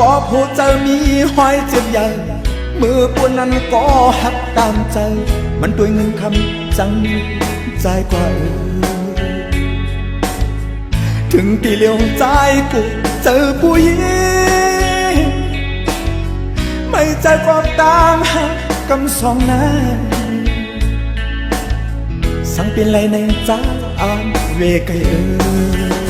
ก็ผู้เจ้ามีห้อยนานนายนาก็ผู้เจอมีห้อยเจ็บใหญ่มือปวนนั้นก็หักตามใจ มันด้วยเงินคำจังใจกว่าเออถึงที่เลี้ยวใจกูเจอผู้หญิงไม่ใจความตางหักำสองนั้นสั่งเป็นไรในใจอ่านเวไกเออ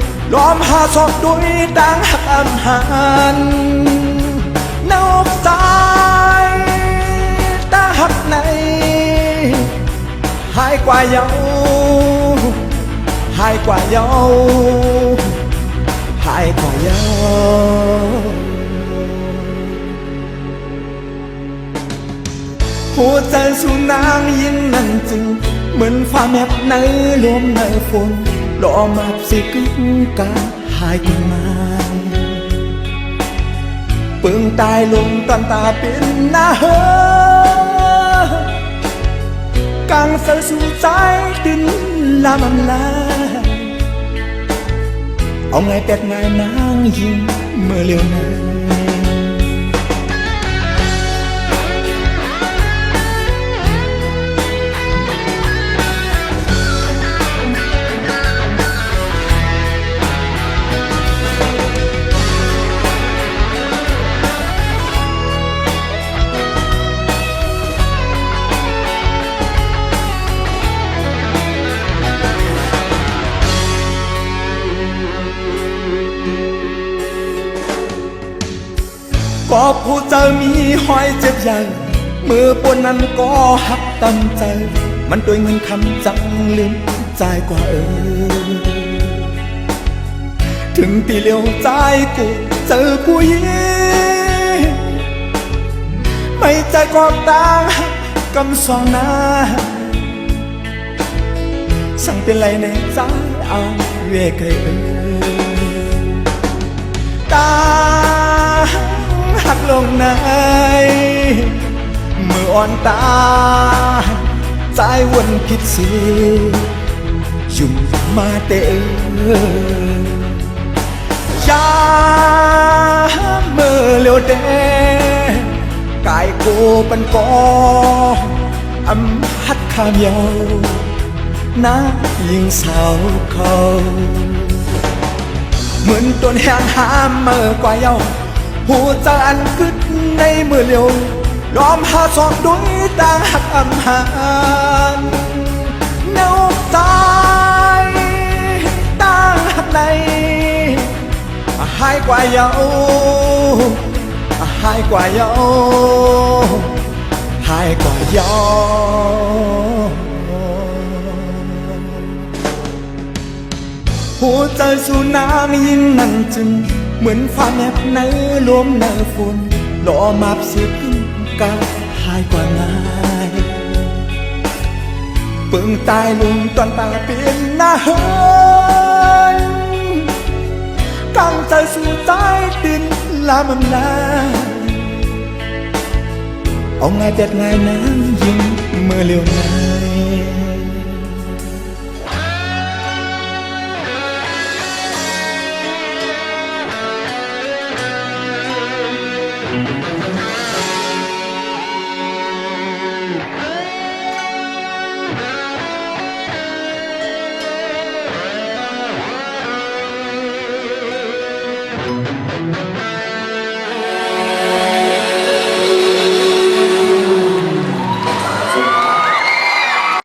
ล้อมหาศพด้วยดังหักอันหันนอกตาตาหักในหายกว่าเยาหายกว่าเยาหายกว่าเยาหัวใจสุนางยิ่งนั่นจึง เหมือนฟ้ามแอบในลมในฝน รอมาสิกึกกาหายกว่ามาเปิงตายลงตอนตาเป็นหน้าเฮอ càng sợ dù trái tin làm âm la ông ngày tết ngày nắng dinh mưa liều này ก็ผู้เจอมีหอยเจ็บใหญ่ มือปนนั้นก็หักตั้งใจ มันด้วยเงินคำจังลืมใจกว่าเออ ถึงตีเลี้ยวใจกูเจอผู้หญิงไม่ใจความต่างกำสองหน้าสั่งเป็นไรในใจเอาเวกเออตา ลงในเมื่ออ่อนตาใจวนผิดสียุ่งมาเตอยามเมื่อเลียวเดกายโกปันกออำหัดขามยาวน้ายิงสาวเขา เหมือนตัวแหงหามเมื่อกว่าเย้า หูจานกึดในมือเลียวล้อมหาสองด้วยต่างหักอำหานเนาตายต่างหักในหายกว่าเยาหายกว่าเยาหายกว่าเยาหัวใจสู่นางยิ่งนั่นจึง เหมือนฟ้าแนบในลมในฝนหล่อมาบสิขึ้นกาหายกว่าง่ายเปิงตายลงตอนตาเป็นหน้าเฮินตั้งใจสู่ใจดินลามันลาเอาไงเด็ดไงน้ำยิงเมื่อเร็วไง Música